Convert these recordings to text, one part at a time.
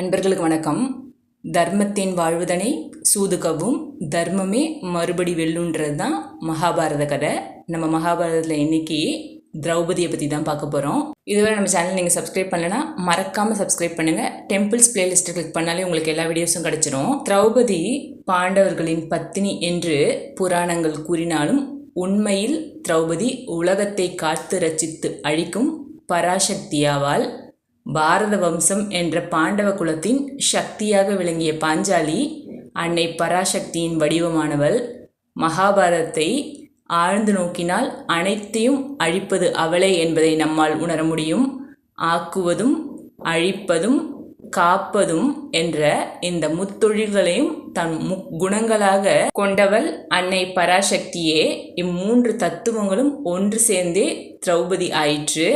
அன்பர்களுக்கு வணக்கம். தர்மத்தின் வாழ்வுதனை சூதுகவும் தர்மமே மறுபடி வெல்லுன்றது தான் மகாபாரத கதை. நம்ம மகாபாரதத்தில் இன்னைக்கு திரௌபதியை பற்றி தான் பார்க்க போகிறோம் இதுவரை நம்ம சேனல் நீங்கள் சப்ஸ்கிரைப் பண்ணலன்னா மறக்காமல் சப்ஸ்கிரைப் பண்ணுங்கள் டெம்பிள்ஸ் பிளேலிஸ்ட்டை கிளிக் பண்ணாலே உங்களுக்கு எல்லா வீடியோஸும் கிடச்சிரும். திரௌபதி பாண்டவர்களின் பத்தினி என்று புராணங்கள் கூறினாலும் உண்மையில் திரௌபதி உலகத்தை காத்து ரச்சித்து அழிக்கும் பராசக்தியாவால் பாரத வம்சம் என்ற பாண்டவ குலத்தின் சக்தியாக விளங்கிய பாஞ்சாலி அன்னை பராசக்தியின் வடிவமானவள் மகாபாரதத்தை ஆழ்ந்து நோக்கினால் அனைத்தையும் அழிப்பது அவளே என்பதை நம்மால் உணர முடியும். ஆக்குவதும் அழிப்பதும் காப்பதும் என்ற இந்த முத்தொழில்களையும் தன் முக்குணங்களாக கொண்டவள் அன்னை பராசக்தியே. இம்மூன்று தத்துவங்களும் ஒன்று சேர்ந்தே திரௌபதி ஆயிற்று.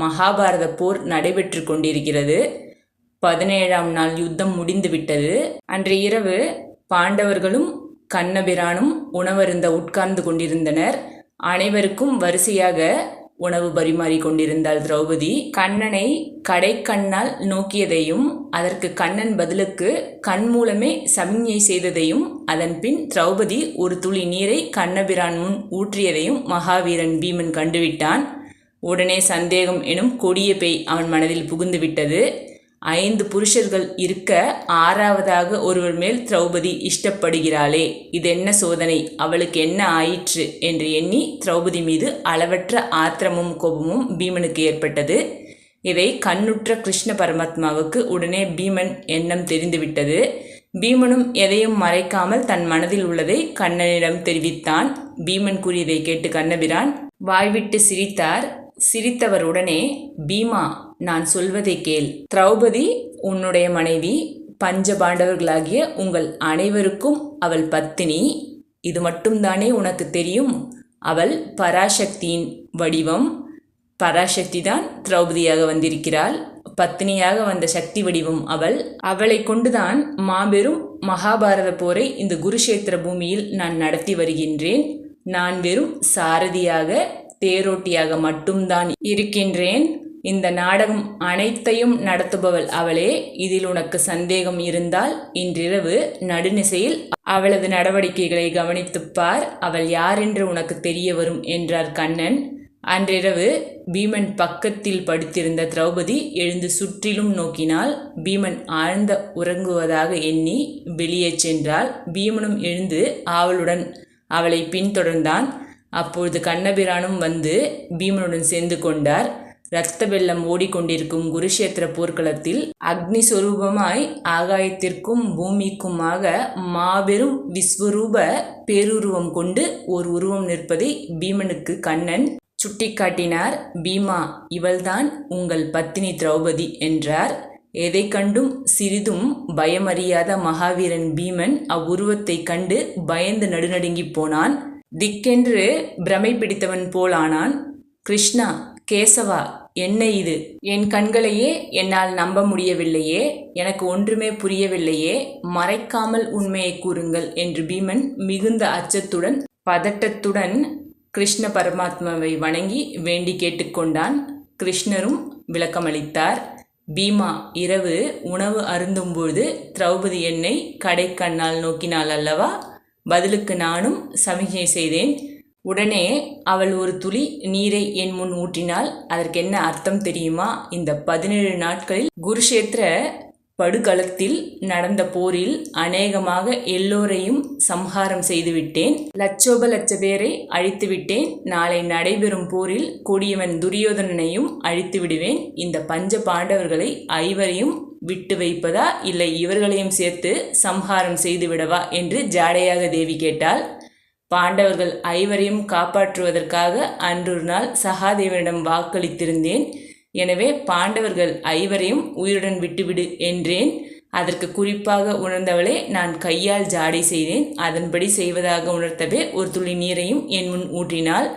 மகாபாரத போர் நடைபெற்று கொண்டிருக்கிறது. பதினேழாம் நாள் யுத்தம் முடிந்துவிட்டது. அன்று இரவு பாண்டவர்களும் கண்ணபிரானும் உணவருந்த உட்கார்ந்து கொண்டிருந்தனர். அனைவருக்கும் வரிசையாக உணவு பரிமாறி கொண்டிருந்தாள் திரௌபதி. கண்ணனை கடைக்கண்ணால் நோக்கியதையும் அதற்கு கண்ணன் பதிலுக்கு கண் மூலமே சமிஞ்ஞை செய்ததையும் அதன் பின் திரௌபதி ஒரு துளி நீரை கண்ணபிரான் முன் ஊற்றியதையும் மகாவீரன் பீமன் கண்டுவிட்டான். உடனே சந்தேகம் எனும் கொடிய பேய் அவன் மனதில் புகுந்துவிட்டது ஐந்து புருஷர்கள் இருக்க ஆறாவதாக ஒருவர் மேல் திரௌபதி இஷ்டப்படுகிறாளே இது என்ன சோதனை? அவளுக்கு என்ன ஆயிற்று? என்று எண்ணி திரௌபதி மீது அளவற்ற ஆத்திரமும் கோபமும் பீமனுக்கு ஏற்பட்டது. இதை கண்ணுற்ற கிருஷ்ண பரமாத்மாவுக்கு உடனே பீமன் எண்ணம் தெரிந்துவிட்டது பீமனும் எதையும் மறைக்காமல் தன் மனதில் உள்ளதை கண்ணனிடம் தெரிவித்தான். பீமன் கூறியதை கேட்டு கண்ணபிரான் வாய்விட்டு சிரித்தார். சிரித்தவர் உடனே பீமா நான் சொல்வதை கேள். திரௌபதி உன்னுடைய மனைவி பஞ்ச பாண்டவர்களாகிய உங்கள் அனைவருக்கும் அவள் பத்தினி. இது மட்டும்தானே உனக்கு தெரியும்? அவள் பராசக்தியின் வடிவம். பராசக்தி தான் திரௌபதியாக வந்திருக்கிறாள். பத்தினியாக வந்த சக்தி வடிவம் அவள். அவளை கொண்டுதான் மாபெரும் மகாபாரத போரை இந்த குருஷேத்திர பூமியில் நான் நடத்தி வருகின்றேன். நான் வெறும் சாரதியாக தேரோட்டியாக மட்டும்தான் இருக்கின்றேன். இந்த நாடகம் அனைத்தையும் நடத்துபவள் அவளே. இதில் உனக்கு சந்தேகம் இருந்தால் இன்றிரவு நடுநிசையில் அவளது நடவடிக்கைகளை கவனித்துப் பார். அவள் யாரென்று உனக்கு தெரிய வரும் என்றார் கண்ணன். அன்றிரவு பீமன் பக்கத்தில் படுத்திருந்த திரௌபதி எழுந்து சுற்றிலும் நோக்கினால் பீமன் ஆழ்ந்த உறங்குவதாக எண்ணி வெளியே சென்றால் பீமனும் எழுந்து ஆவலுடன் அவளை பின்தொடர்ந்தான். அப்பொழுது கண்ணபிரானும் வந்து பீமனுடன் சேர்ந்து கொண்டார். இரத்த வெள்ளம் ஓடிக்கொண்டிருக்கும் குருஷேத்திர போர்க்களத்தில் அக்னி சொரூபமாய் ஆகாயத்திற்கும் பூமிக்குமாக மாபெரும் விஸ்வரூப பேருருவம் கொண்டு ஒரு உருவம் நிற்பதை பீமனுக்கு கண்ணன் சுட்டிக்காட்டினார். பீமா இவள்தான் உங்கள் பத்தினி திரௌபதி என்றார். எதை கண்டும் சிறிதும் பயமறியாத மகாவீரன் பீமன் அவ்வுருவத்தை கண்டு பயந்து நடுநடுங்கி போனான். திக்கென்று பிரமை பிடித்தவன் போலானான் கிருஷ்ணா கேசவா என்ன இது? என் கண்களையே என்னால் நம்ப முடியவில்லையே எனக்கு ஒன்றுமே புரியவில்லையே மறைக்காமல் உண்மையை கூறுங்கள் என்று பீமன் மிகுந்த அச்சத்துடன் பதட்டத்துடன் கிருஷ்ண பரமாத்மாவை வணங்கி வேண்டி கேட்டுக்கொண்டான் கிருஷ்ணரும் விளக்கமளித்தார். பீமா இரவு உணவு அருந்தும்போது திரௌபதி என்னை கடைக்கண்ணால் நோக்கினாள் அல்லவா? பதிலுக்கு நானும் சமிகை செய்தேன். உடனே அவள் ஒரு துளி நீரை என் முன் ஊற்றினால் அதற்கு என்ன அர்த்தம் தெரியுமா? இந்த பதினேழு நாட்களில் குருஷேத்திர படுகளத்தில் நடந்த போரில் அநேகமாக எல்லோரையும் சம்ஹாரம் செய்துவிட்டேன். லட்சோப லட்ச பேரை அழித்து விட்டேன் நாளை நடைபெறும் போரில் கொடியவன் துரியோதனனையும் அழித்து விடுவேன் இந்த பஞ்ச பாண்டவர்களை ஐவரையும் விட்டு வைப்பதா? இல்லை இவர்களையும் சேர்த்து சம்ஹாரம் செய்து விடவா? என்று ஜாடையாக தேவி கேட்டாள். பாண்டவர்கள் ஐவரையும் காப்பாற்றுவதற்காக அன்றொரு நாள் சகாதேவனிடம் வாக்களித்திருந்தேன். எனவே பாண்டவர்கள் ஐவரையும் உயிருடன் விட்டுவிடு என்றேன். அதற்கு குறிப்பாக உணர்ந்தவளே நான் கையால் ஜாடை செய்தேன். அதன்படி செய்வதாக உணர்த்தவே ஒரு துளி நீரையும் என் முன் ஊற்றினாள்.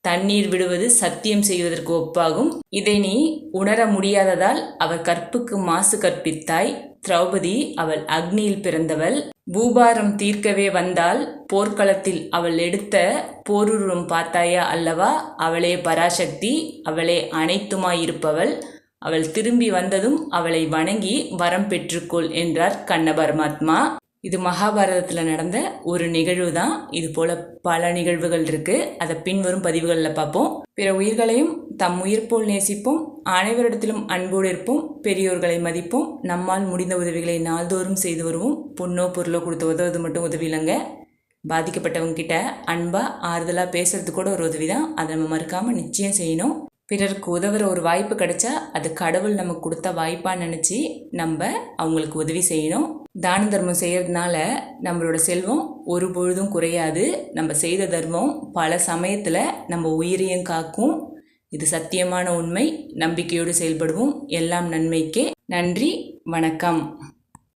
தண்ணீர் விடுவது சத்தியம் செய்வதற்கு ஒப்பாகும். இதை நீ உணர முடியாததால் அவர் கற்புக்கு மாசு கற்பித்தாய். திரௌபதி அவள் அக்னியில் பிறந்தவள். பூபாரம் தீர்க்கவே வந்தால் போர்க்களத்தில் அவள் எடுத்த போருருவம் பார்த்தாயா அல்லவா? அவளே பராசக்தி அவளே அனைத்துமாயிருப்பவள். அவள் திரும்பி வந்ததும் அவளை வணங்கி வரம் பெற்றுக்கொள் என்றார் கண்ண பரமாத்மா இது மகாபாரதத்தில் நடந்த ஒரு நிகழ்வு தான் இது போல பல நிகழ்வுகள் இருக்கு. அதை பின்வரும் பதிவுகளில் பார்ப்போம். பிற உயிர்களையும் தம் உயிர் போல் நேசிப்போம். அனைவரிடத்திலும் அன்போடு இருப்போம். பெரியோர்களை மதிப்போம். நம்மால் முடிந்த உதவிகளை நாள்தோறும் செய்து வருவோம். பொண்ணோ பொருளோ கொடுத்து உதவுவது மட்டும் உதவி இல்லைங்க. பாதிக்கப்பட்டவங்க கிட்ட அன்பாக ஆறுதலாக பேசுறது கூட ஒரு உதவி தான் அதை நம்ம மறுக்காமல் நிச்சயம் செய்யணும். பிறருக்கு உதவுற ஒரு வாய்ப்பு கிடைச்சா அது கடவுள் நமக்கு கொடுத்த வாய்ப்பாக நினச்சி நம்ம அவங்களுக்கு உதவி செய்யணும். தான தர்மம் செய்கிறதுனால நம்மளோட செல்வம் ஒரு பொழுதும் குறையாது. நம்ம செய்த தர்மம் பல சமயத்தில் நம்ம உயிரையும் காக்கும். இது சத்தியமான உண்மை. நம்பிக்கையோடு செயல்படுவோம். எல்லாம் நன்மைக்கே. நன்றி. வணக்கம்.